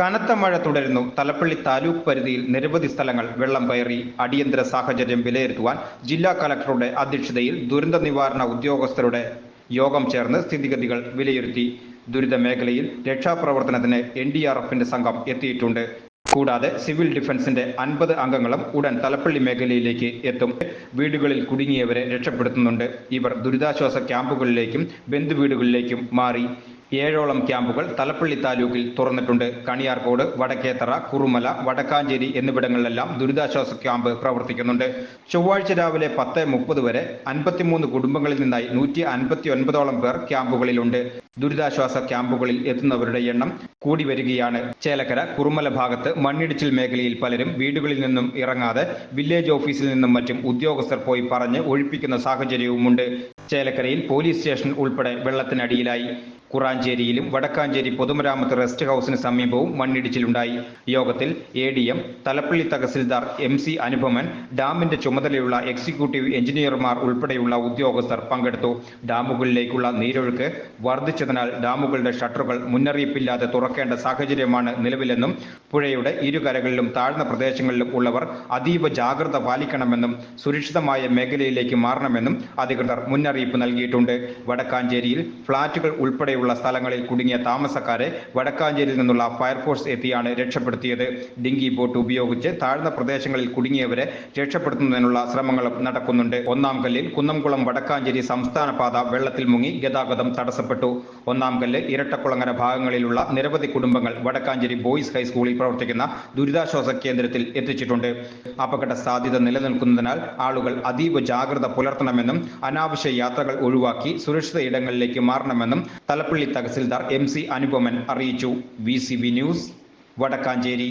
കനത്ത മഴ തുടരുന്നു. തലപ്പള്ളി താലൂക്ക് പരിധിയിൽ നിരവധി സ്ഥലങ്ങൾ വെള്ളം കയറി അടിയന്തര സാഹചര്യം വിലയിരുത്തുവാൻ ജില്ലാ കലക്ടറുടെ അധ്യക്ഷതയിൽ ദുരന്ത നിവാരണ ഉദ്യോഗസ്ഥരുടെ യോഗം ചേർന്ന് സ്ഥിതിഗതികൾ വിലയിരുത്തി. ദുരിത മേഖലയിൽ രക്ഷാപ്രവർത്തനത്തിന് എൻ ഡി ആർ എഫിന്റെ സംഘം എത്തിയിട്ടുണ്ട്. കൂടാതെ സിവിൽ ഡിഫൻസിന്റെ അൻപത് അംഗങ്ങളും ഉടൻ തലപ്പള്ളി മേഖലയിലേക്ക് എത്തും. വീടുകളിൽ കുടുങ്ങിയവരെ രക്ഷപ്പെടുത്തുന്നുണ്ട്. ഇവർ ദുരിതാശ്വാസ ക്യാമ്പുകളിലേക്കും ബന്ധുവീടുകളിലേക്കും മാറി. ഏഴോളം ക്യാമ്പുകൾ തലപ്പള്ളി താലൂക്കിൽ തുറന്നിട്ടുണ്ട്. കണിയാർകോട് വടക്കേത്തറ കുറുമല വടക്കാഞ്ചേരി എന്നിവിടങ്ങളിലെല്ലാം ദുരിതാശ്വാസ ക്യാമ്പ് പ്രവർത്തിക്കുന്നുണ്ട്. ചൊവ്വാഴ്ച രാവിലെ പത്ത് മുപ്പത് വരെ അൻപത്തിമൂന്ന് കുടുംബങ്ങളിൽ നിന്നായി നൂറ്റി അൻപത്തി ഒൻപതോളം പേർ ക്യാമ്പുകളിലുണ്ട്. ദുരിതാശ്വാസ ക്യാമ്പുകളിൽ എത്തുന്നവരുടെ എണ്ണം കൂടി വരികയാണ്. ചേലക്കര കുറുമല ഭാഗത്ത് മണ്ണിടിച്ചിൽ മേഖലയിൽ പലരും വീടുകളിൽ നിന്നും ഇറങ്ങാതെ വില്ലേജ് ഓഫീസിൽ നിന്നും മറ്റും ഉദ്യോഗസ്ഥർ പോയി പറഞ്ഞ് ഒഴിപ്പിക്കുന്ന സാഹചര്യവുമുണ്ട്. ചേലക്കരയിൽ പോലീസ് സ്റ്റേഷൻ ഉൾപ്പെടെ വെള്ളത്തിനടിയിലായി. കുറാഞ്ചേരിയിലും വടക്കാഞ്ചേരി പൊതുമരാമത്ത് റെസ്റ്റ് ഹൌസിന് സമീപവും മണ്ണിടിച്ചിലുണ്ടായി. യോഗത്തിൽ A D M Thalappilly tahsildar M C Anupaman ഡാമിന്റെ ചുമതലയുള്ള എക്സിക്യൂട്ടീവ് എഞ്ചിനീയർമാർ ഉൾപ്പെടെയുള്ള ഉദ്യോഗസ്ഥർ പങ്കെടുത്തു. ഡാമുകളിലേക്കുള്ള നീരൊഴുക്ക് വർദ്ധിച്ചതിനാൽ ഡാമുകളുടെ ഷട്ടറുകൾ മുന്നറിയിപ്പില്ലാതെ തുറക്കേണ്ട സാഹചര്യമാണ് നിലവിലെന്നും പുഴയുടെ ഇരുകരകളിലും താഴ്ന്ന പ്രദേശങ്ങളിലും ഉള്ളവർ അതീവ ജാഗ്രത പാലിക്കണമെന്നും സുരക്ഷിതമായ മേഖലയിലേക്ക് മാറണമെന്നും അധികൃതർ മുന്നറിയിപ്പ് നൽകിയിട്ടുണ്ട്. വടക്കാഞ്ചേരിയിൽ ഫ്ളാറ്റുകൾ ഉൾപ്പെടെയുള്ള സ്ഥലങ്ങളിൽ കുടുങ്ങിയ താമസക്കാരെ വടക്കാഞ്ചേരിയിൽ നിന്നുള്ള ഫയർഫോഴ്സ് എത്തിയാണ് രക്ഷപ്പെടുത്തിയത്. ഡിങ്കി ബോട്ട് ഉപയോഗിച്ച് താഴ്ന്ന പ്രദേശങ്ങളിൽ കുടുങ്ങിയവരെ രക്ഷപ്പെടുത്തുന്നതിനുള്ള ശ്രമങ്ങളും നടക്കുന്നുണ്ട്. ഒന്നാം കല്ലിൽ കുന്നംകുളം വടക്കാഞ്ചേരി സംസ്ഥാന പാത വെള്ളത്തിൽ മുങ്ങി ഗതാഗതം തടസ്സപ്പെട്ടു. ഒന്നാം കല്ല് ഇരട്ടക്കുളങ്ങര ഭാഗങ്ങളിലുള്ള നിരവധി കുടുംബങ്ങൾ വടക്കാഞ്ചേരി ബോയ്സ് ഹൈസ്കൂളിൽ പ്രവർത്തിക്കുന്ന ദുരിതാശ്വാസ കേന്ദ്രത്തിൽ എത്തിച്ചിട്ടുണ്ട്. അപകട സാധ്യത നിലനിൽക്കുന്നതിനാൽ ആളുകൾ അതീവ ജാഗ്രത പുലർത്തണമെന്നും അനാവശ്യ യാത്രകൾ ഒഴിവാക്കി സുരക്ഷിത ഇടങ്ങളിലേക്ക് മാറണമെന്നും തലപ്പള്ളി തഹസിൽദാർ എം സി അനുപമൻ അറിയിച്ചു. V news Vadakkanchery.